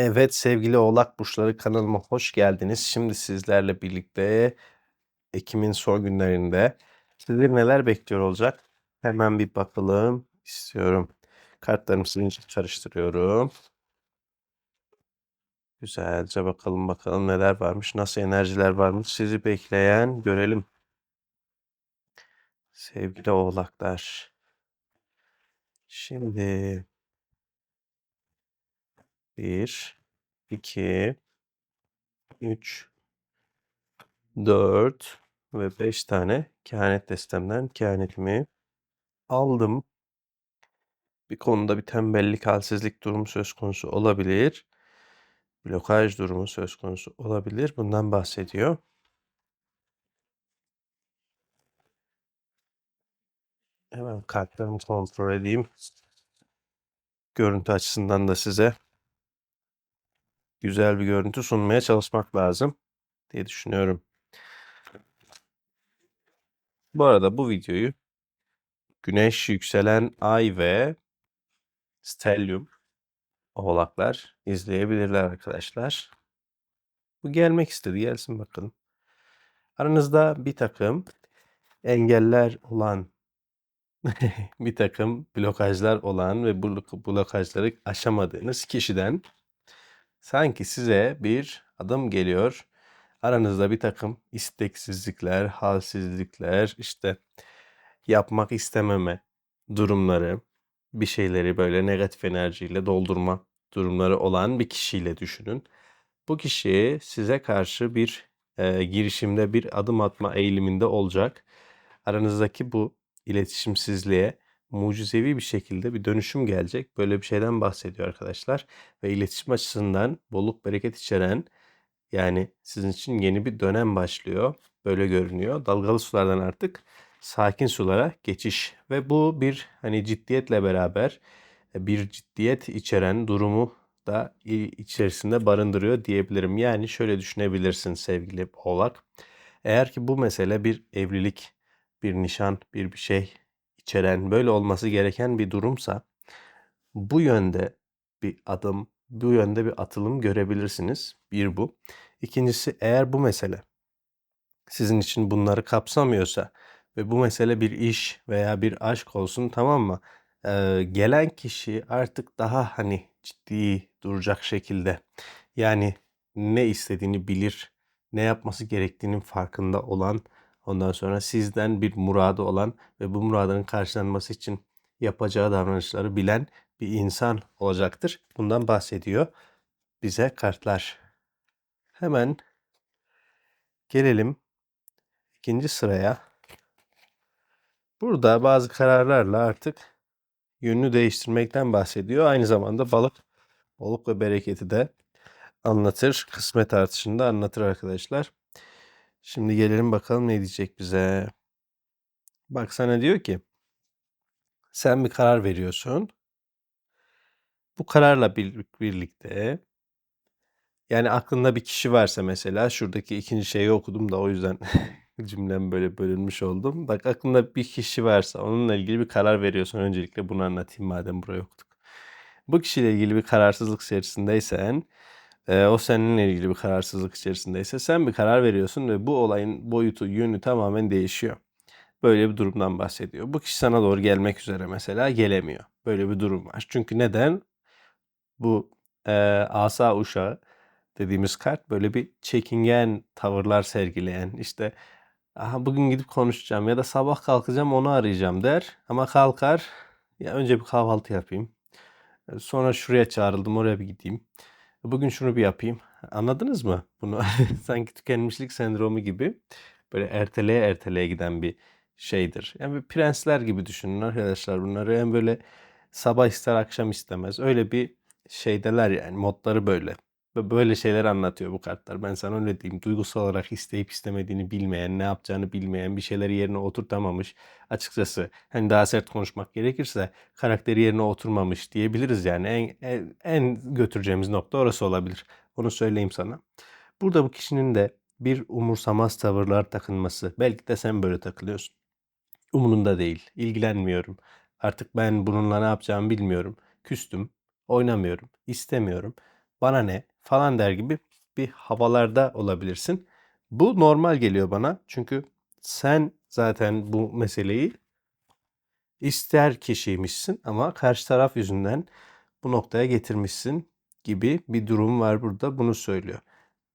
Evet sevgili Oğlak Burçları kanalıma hoş geldiniz. Şimdi sizlerle birlikte Ekim'in son günlerinde sizleri neler bekliyor olacak? Hemen bir bakalım istiyorum. Kartlarımı sizince karıştırıyorum. Güzelce bakalım bakalım neler varmış, nasıl enerjiler varmış sizi bekleyen görelim. Sevgili Oğlaklar. Şimdi bir, iki, üç, dört ve beş tane kehanet destemden kehanetimi aldım. Bir konuda bir tembellik, halsizlik durumu söz konusu olabilir. Blokaj durumu söz konusu olabilir. Bundan bahsediyor. Hemen kartlarımı kontrol edeyim. Görüntü açısından da size güzel bir görüntü sunmaya çalışmak lazım diye düşünüyorum. Bu arada bu videoyu Güneş, yükselen ay ve Stellium oğlaklar izleyebilirler arkadaşlar. Bu gelmek istedi. Gelsin bakalım. Aranızda bir takım engeller olan bir takım blokajlar olan ve bu blokajları aşamadığınız kişiden sanki size bir adım geliyor. Aranızda bir takım isteksizlikler, halsizlikler, işte yapmak istememe durumları, bir şeyleri böyle negatif enerjiyle doldurma durumları olan bir kişiyle düşünün. Bu kişi size karşı bir e, girişimde bir adım atma eğiliminde olacak. Aranızdaki bu iletişimsizliğe mucizevi bir şekilde bir dönüşüm gelecek. Böyle bir şeyden bahsediyor arkadaşlar. Ve iletişim açısından bolluk bereket içeren yani sizin için yeni bir dönem başlıyor. Böyle görünüyor. Dalgalı sulardan artık sakin sulara geçiş ve bu bir hani ciddiyetle beraber e, bir ciddiyet içeren durumu da içerisinde barındırıyor diyebilirim. Yani şöyle düşünebilirsin sevgili Oğlak. Eğer ki bu mesele bir evlilik, bir nişan, bir bir şey içeren böyle olması gereken bir durumsa bu yönde bir adım, bu yönde bir atılım görebilirsiniz. Bir bu. İkincisi eğer bu mesele sizin için bunları kapsamıyorsa ve bu mesele bir iş veya bir aşk olsun tamam mı? Ee, gelen kişi artık daha hani ciddi duracak şekilde yani ne istediğini bilir, ne yapması gerektiğinin farkında olan, ondan sonra sizden bir muradı olan ve bu muradının karşılanması için yapacağı davranışları bilen bir insan olacaktır. Bundan bahsediyor bize kartlar. Hemen gelelim ikinci sıraya. Burada bazı kararlarla artık yönünü değiştirmekten bahsediyor. Aynı zamanda balık, balık ve bereketi de anlatır. Kısmet artışında anlatır arkadaşlar. Şimdi gelelim bakalım ne diyecek bize. Bak sana diyor ki sen bir karar veriyorsun. Bu kararla birlikte yani aklında bir kişi varsa mesela şuradaki ikinci şeyi okudum da o yüzden cümlem böyle bölünmüş oldum. Bak aklında bir kişi varsa onunla ilgili bir karar veriyorsun. Öncelikle bunu anlatayım madem buraya okuduk. Bu kişiyle ilgili bir kararsızlık içerisindeysen e, o seninle ilgili bir kararsızlık içerisindeyse sen bir karar veriyorsun ve bu olayın boyutu, yönü tamamen değişiyor. Böyle bir durumdan bahsediyor. Bu kişi sana doğru gelmek üzere mesela gelemiyor. Böyle bir durum var. Çünkü neden? Bu e, asa uşağı dediğimiz kart böyle bir çekingen tavırlar sergileyen işte aha bugün gidip konuşacağım ya da sabah kalkacağım onu arayacağım der ama kalkar ya önce bir kahvaltı yapayım sonra şuraya çağrıldım oraya bir gideyim bugün şunu bir yapayım. Anladınız mı bunu? Sanki tükenmişlik sendromu gibi böyle erteleye erteleye giden bir şeydir. Yani bir prensler gibi düşünün arkadaşlar bunları. Hem böyle sabah ister akşam istemez. Öyle bir şeydeler yani modları böyle Böyle şeyler anlatıyor bu kartlar. Ben sana öyle diyeyim. Duygusal olarak isteyip istemediğini bilmeyen, ne yapacağını bilmeyen, bir şeyleri yerine oturtamamış. Açıkçası hani daha sert konuşmak gerekirse karakteri yerine oturmamış diyebiliriz yani. En, en, en götüreceğimiz nokta orası olabilir. Onu söyleyeyim sana. Burada bu kişinin de bir umursamaz tavırlar takınması. Belki de sen böyle takılıyorsun. Umurunda değil. İlgilenmiyorum. Artık ben bununla ne yapacağımı bilmiyorum. Küstüm. Oynamıyorum. istemiyorum bana ne falan der gibi bir havalarda olabilirsin. Bu normal geliyor bana. Çünkü sen zaten bu meseleyi ister kişiymişsin ama karşı taraf yüzünden bu noktaya getirmişsin gibi bir durum var burada. Bunu söylüyor.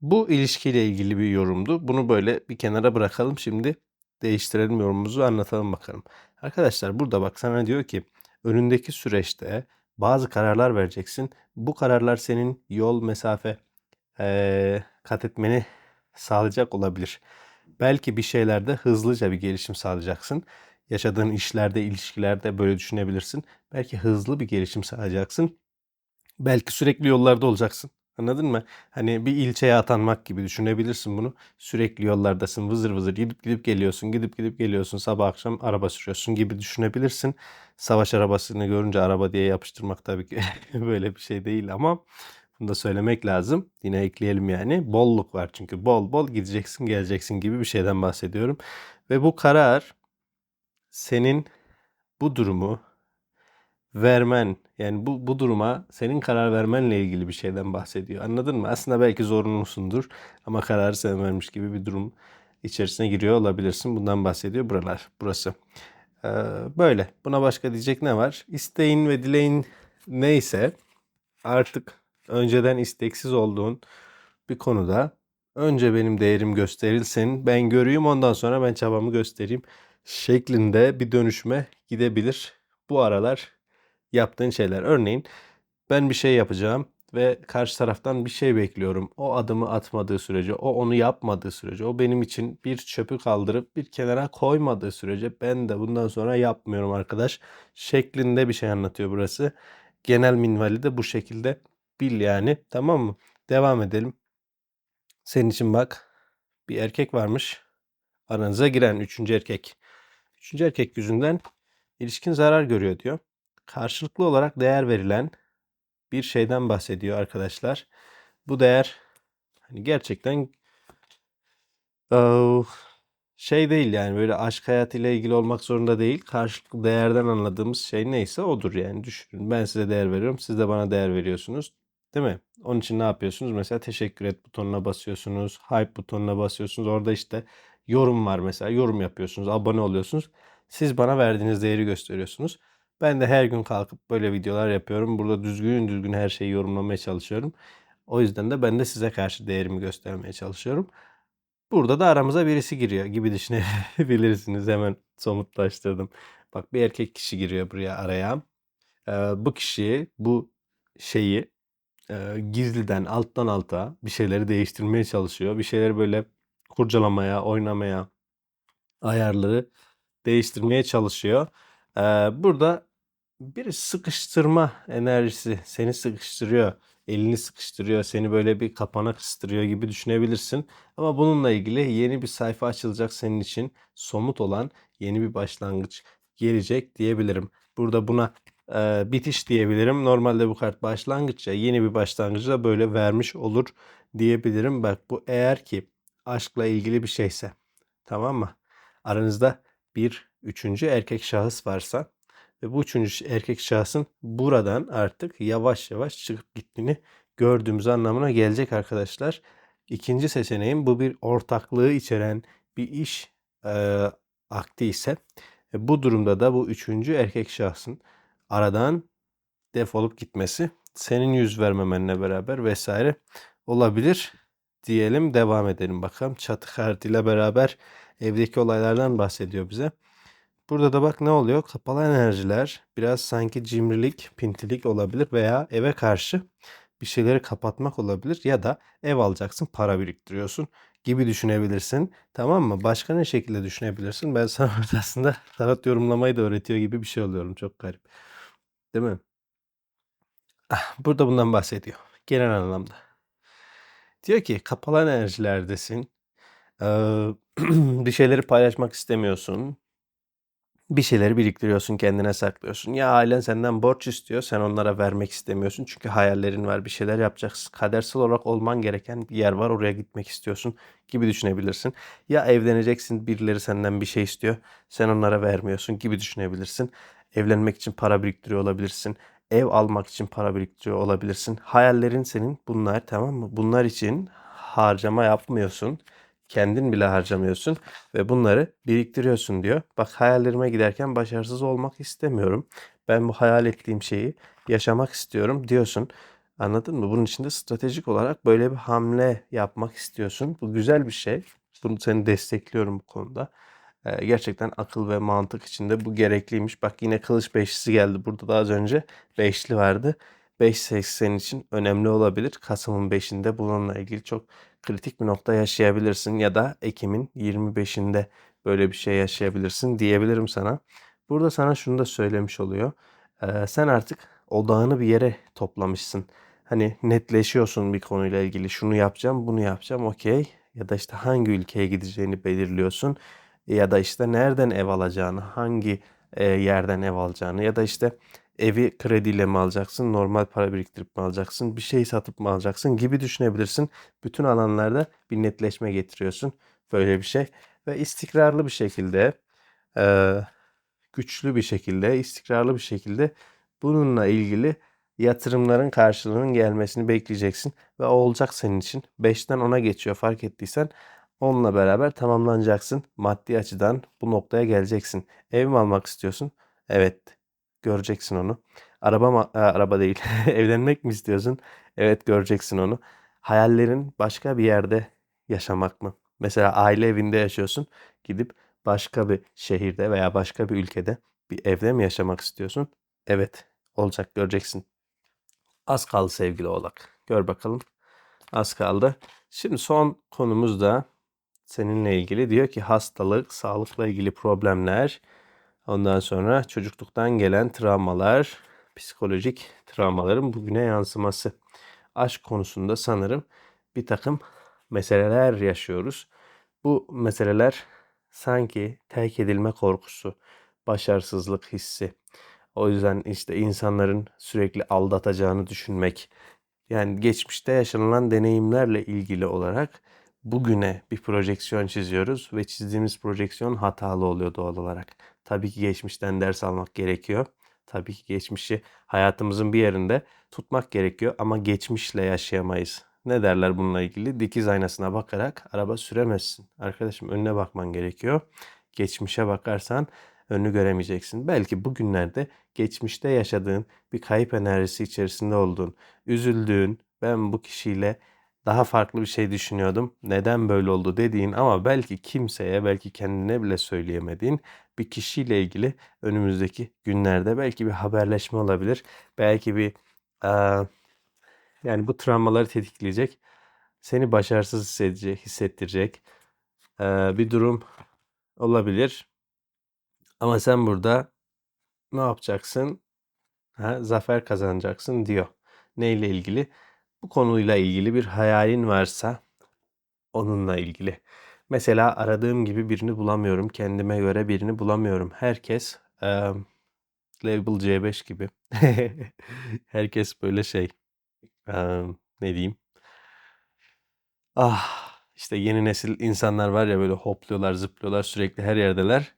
Bu ilişkiyle ilgili bir yorumdu. Bunu böyle bir kenara bırakalım. Şimdi değiştirelim yorumumuzu anlatalım bakalım. Arkadaşlar burada bak sana diyor ki önündeki süreçte bazı kararlar vereceksin. Bu kararlar senin yol, mesafe eee, kat etmeni sağlayacak olabilir. Belki bir şeylerde hızlıca bir gelişim sağlayacaksın. Yaşadığın işlerde, ilişkilerde böyle düşünebilirsin. Belki hızlı bir gelişim sağlayacaksın. Belki sürekli yollarda olacaksın. Anladın mı? Hani bir ilçeye atanmak gibi düşünebilirsin bunu. Sürekli yollardasın, vızır vızır gidip gidip geliyorsun, gidip gidip geliyorsun, sabah akşam araba sürüyorsun gibi düşünebilirsin. Savaş arabasını görünce araba diye yapıştırmak tabii ki böyle bir şey değil ama bunu da söylemek lazım. Yine ekleyelim yani. Bolluk var çünkü bol bol gideceksin, geleceksin gibi bir şeyden bahsediyorum. Ve bu karar senin bu durumu vermen yani bu, bu duruma senin karar vermenle ilgili bir şeyden bahsediyor. Anladın mı? Aslında belki zorunlusundur ama kararı sen vermiş gibi bir durum içerisine giriyor olabilirsin. Bundan bahsediyor buralar, burası. Ee, böyle. Buna başka diyecek ne var? İsteğin ve dileğin neyse artık önceden isteksiz olduğun bir konuda önce benim değerim gösterilsin, ben göreyim ondan sonra ben çabamı göstereyim şeklinde bir dönüşüme gidebilir. Bu aralar yaptığın şeyler. Örneğin ben bir şey yapacağım ve karşı taraftan bir şey bekliyorum. O adımı atmadığı sürece, o onu yapmadığı sürece, o benim için bir çöpü kaldırıp bir kenara koymadığı sürece ben de bundan sonra yapmıyorum arkadaş şeklinde bir şey anlatıyor burası. Genel minvali de bu şekilde bil yani. Tamam mı? Devam edelim. Senin için bak bir erkek varmış. Aranıza giren üçüncü erkek. Üçüncü erkek yüzünden ilişkin zarar görüyor diyor. Karşılıklı olarak değer verilen bir şeyden bahsediyor arkadaşlar. Bu değer hani gerçekten şey değil yani böyle aşk hayatıyla ilgili olmak zorunda değil. Karşılıklı değerden anladığımız şey neyse odur yani düşünün. Ben size değer veriyorum, siz de bana değer veriyorsunuz. Değil mi? Onun için ne yapıyorsunuz? Mesela teşekkür et butonuna basıyorsunuz, hype butonuna basıyorsunuz. Orada işte yorum var mesela. Yorum yapıyorsunuz, abone oluyorsunuz. Siz bana verdiğiniz değeri gösteriyorsunuz. Ben de her gün kalkıp böyle videolar yapıyorum. Burada düzgün düzgün her şeyi yorumlamaya çalışıyorum. O yüzden de ben de size karşı değerimi göstermeye çalışıyorum. Burada da aramıza birisi giriyor gibi düşünebilirsiniz. Hemen somutlaştırdım. Bak bir erkek kişi giriyor buraya araya. Ee, bu kişi bu şeyi e, gizliden alttan alta bir şeyleri değiştirmeye çalışıyor. Bir şeyleri böyle kurcalamaya, oynamaya, ayarları değiştirmeye çalışıyor. Ee, burada bir sıkıştırma enerjisi seni sıkıştırıyor, elini sıkıştırıyor, seni böyle bir kapana kıstırıyor gibi düşünebilirsin. Ama bununla ilgili yeni bir sayfa açılacak senin için somut olan yeni bir başlangıç gelecek diyebilirim. Burada buna e, bitiş diyebilirim. Normalde bu kart başlangıçça yeni bir başlangıcı da böyle vermiş olur diyebilirim. Bak bu eğer ki aşkla ilgili bir şeyse tamam mı? Aranızda bir üçüncü erkek şahıs varsa ve bu üçüncü erkek şahsın buradan artık yavaş yavaş çıkıp gittiğini gördüğümüz anlamına gelecek arkadaşlar. İkinci seçeneğim bu bir ortaklığı içeren bir iş e, akti ise e, bu durumda da bu üçüncü erkek şahsın aradan defolup gitmesi senin yüz vermemenle beraber vesaire olabilir diyelim devam edelim bakalım. Çatı kartıyla beraber evdeki olaylardan bahsediyor bize. Burada da bak ne oluyor? Kapalı enerjiler biraz sanki cimrilik, pintilik olabilir veya eve karşı bir şeyleri kapatmak olabilir ya da ev alacaksın, para biriktiriyorsun gibi düşünebilirsin. Tamam mı? Başka ne şekilde düşünebilirsin? Ben sana burada aslında tarot yorumlamayı da öğretiyor gibi bir şey oluyorum. Çok garip. Değil mi? Ah, burada bundan bahsediyor. Genel anlamda. Diyor ki kapalı enerjilerdesin. Ee, bir şeyleri paylaşmak istemiyorsun. Bir şeyleri biriktiriyorsun, kendine saklıyorsun. Ya ailen senden borç istiyor, sen onlara vermek istemiyorsun. Çünkü hayallerin var, bir şeyler yapacaksın. Kadersel olarak olman gereken bir yer var, oraya gitmek istiyorsun gibi düşünebilirsin. Ya evleneceksin, birileri senden bir şey istiyor, sen onlara vermiyorsun gibi düşünebilirsin. Evlenmek için para biriktiriyor olabilirsin. ev almak için para biriktiriyor olabilirsin. Hayallerin senin bunlar tamam mı? Bunlar için harcama yapmıyorsun. Kendin bile harcamıyorsun ve bunları biriktiriyorsun diyor. Bak hayallerime giderken başarısız olmak istemiyorum. Ben bu hayal ettiğim şeyi yaşamak istiyorum diyorsun. Anladın mı? Bunun için de stratejik olarak böyle bir hamle yapmak istiyorsun. Bu güzel bir şey. Bunu seni destekliyorum bu konuda. Ee, gerçekten akıl ve mantık içinde bu gerekliymiş. Bak yine kılıç beşlisi geldi. Burada da az önce beşli vardı. 5 senin için önemli olabilir. Kasım'ın 5'inde bununla ilgili çok kritik bir nokta yaşayabilirsin ya da Ekim'in 25'inde böyle bir şey yaşayabilirsin diyebilirim sana. Burada sana şunu da söylemiş oluyor. Ee, sen artık odağını bir yere toplamışsın. Hani netleşiyorsun bir konuyla ilgili. Şunu yapacağım, bunu yapacağım, okey. Ya da işte hangi ülkeye gideceğini belirliyorsun. Ya da işte nereden ev alacağını, hangi e, yerden ev alacağını ya da işte evi krediyle mi alacaksın, normal para biriktirip mi alacaksın, bir şey satıp mı alacaksın gibi düşünebilirsin. Bütün alanlarda bir netleşme getiriyorsun. Böyle bir şey. Ve istikrarlı bir şekilde, e, güçlü bir şekilde, istikrarlı bir şekilde bununla ilgili yatırımların karşılığının gelmesini bekleyeceksin. Ve olacak senin için. 5'ten 10'a geçiyor fark ettiysen. Onunla beraber tamamlanacaksın. Maddi açıdan bu noktaya geleceksin. Ev mi almak istiyorsun? Evet. Göreceksin onu. Araba mı? Ha, araba değil. Evlenmek mi istiyorsun? Evet göreceksin onu. Hayallerin başka bir yerde yaşamak mı? Mesela aile evinde yaşıyorsun. Gidip başka bir şehirde veya başka bir ülkede bir evde mi yaşamak istiyorsun? Evet. Olacak göreceksin. Az kaldı sevgili oğlak. Gör bakalım. Az kaldı. Şimdi son konumuz da seninle ilgili. Diyor ki hastalık, sağlıkla ilgili problemler, ondan sonra çocukluktan gelen travmalar, psikolojik travmaların bugüne yansıması. Aşk konusunda sanırım bir takım meseleler yaşıyoruz. Bu meseleler sanki terk edilme korkusu, başarısızlık hissi. O yüzden işte insanların sürekli aldatacağını düşünmek. Yani geçmişte yaşanılan deneyimlerle ilgili olarak bugüne bir projeksiyon çiziyoruz ve çizdiğimiz projeksiyon hatalı oluyor doğal olarak. Tabii ki geçmişten ders almak gerekiyor. Tabii ki geçmişi hayatımızın bir yerinde tutmak gerekiyor ama geçmişle yaşayamayız. Ne derler bununla ilgili? Dikiz aynasına bakarak araba süremezsin. Arkadaşım önüne bakman gerekiyor. Geçmişe bakarsan önünü göremeyeceksin. Belki bugünlerde geçmişte yaşadığın bir kayıp enerjisi içerisinde olduğun, üzüldüğün, ben bu kişiyle daha farklı bir şey düşünüyordum. Neden böyle oldu dediğin ama belki kimseye, belki kendine bile söyleyemediğin bir kişiyle ilgili önümüzdeki günlerde belki bir haberleşme olabilir. Belki bir e, yani bu travmaları tetikleyecek, seni başarısız hissedecek, hissettirecek e, bir durum olabilir. Ama sen burada ne yapacaksın? Ha, zafer kazanacaksın diyor. Neyle ilgili? Bu konuyla ilgili bir hayalin varsa onunla ilgili. Mesela aradığım gibi birini bulamıyorum. Kendime göre birini bulamıyorum. Herkes e, Label C5 gibi. Herkes böyle şey e, ne diyeyim? Ah işte yeni nesil insanlar var ya böyle hopluyorlar, zıplıyorlar, sürekli her yerdeler.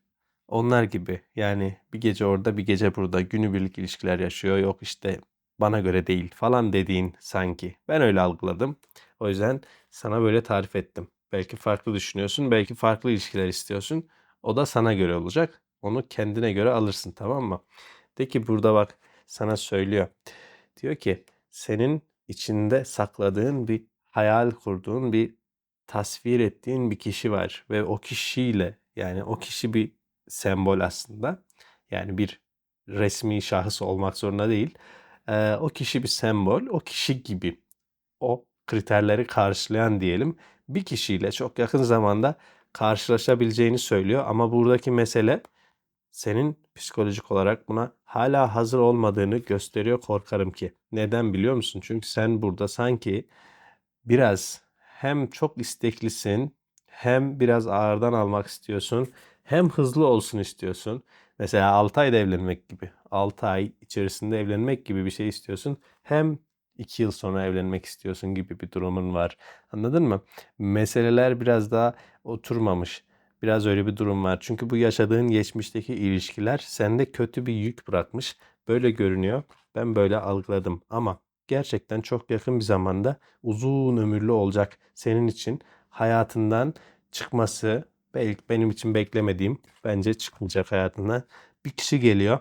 Onlar gibi. Yani bir gece orada, bir gece burada günübirlik ilişkiler yaşıyor. Yok işte bana göre değil falan dediğin sanki. Ben öyle algıladım. O yüzden sana böyle tarif ettim. Belki farklı düşünüyorsun, belki farklı ilişkiler istiyorsun. O da sana göre olacak. Onu kendine göre alırsın tamam mı? De ki burada bak sana söylüyor. Diyor ki senin içinde sakladığın bir hayal kurduğun bir tasvir ettiğin bir kişi var ve o kişiyle yani o kişi bir sembol aslında. Yani bir resmi şahıs olmak zorunda değil. Ee, o kişi bir sembol, o kişi gibi o kriterleri karşılayan diyelim bir kişiyle çok yakın zamanda karşılaşabileceğini söylüyor. Ama buradaki mesele senin psikolojik olarak buna hala hazır olmadığını gösteriyor korkarım ki. Neden biliyor musun? Çünkü sen burada sanki biraz hem çok isteklisin hem biraz ağırdan almak istiyorsun hem hızlı olsun istiyorsun. Mesela 6 ayda evlenmek gibi. 6 ay içerisinde evlenmek gibi bir şey istiyorsun. Hem 2 yıl sonra evlenmek istiyorsun gibi bir durumun var. Anladın mı? Meseleler biraz daha oturmamış. Biraz öyle bir durum var. Çünkü bu yaşadığın geçmişteki ilişkiler sende kötü bir yük bırakmış. Böyle görünüyor. Ben böyle algıladım ama gerçekten çok yakın bir zamanda uzun ömürlü olacak. Senin için hayatından çıkması belki benim için beklemediğim bence çıkmayacak hayatından. Bir kişi geliyor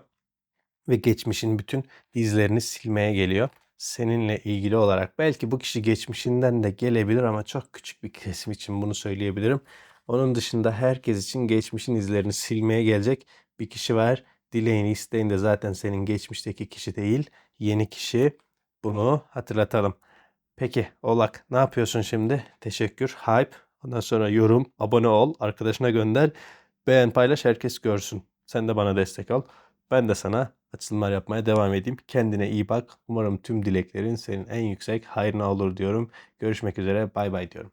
ve geçmişin bütün izlerini silmeye geliyor. Seninle ilgili olarak belki bu kişi geçmişinden de gelebilir ama çok küçük bir kesim için bunu söyleyebilirim. Onun dışında herkes için geçmişin izlerini silmeye gelecek bir kişi var. Dileğini isteğin de zaten senin geçmişteki kişi değil, yeni kişi. Bunu hatırlatalım. Peki Olak ne yapıyorsun şimdi? Teşekkür, hype. Ondan sonra yorum, abone ol, arkadaşına gönder. Beğen, paylaş, herkes görsün. Sen de bana destek ol. Ben de sana açılımlar yapmaya devam edeyim. Kendine iyi bak. Umarım tüm dileklerin senin en yüksek hayrına olur diyorum. Görüşmek üzere. Bay bay diyorum.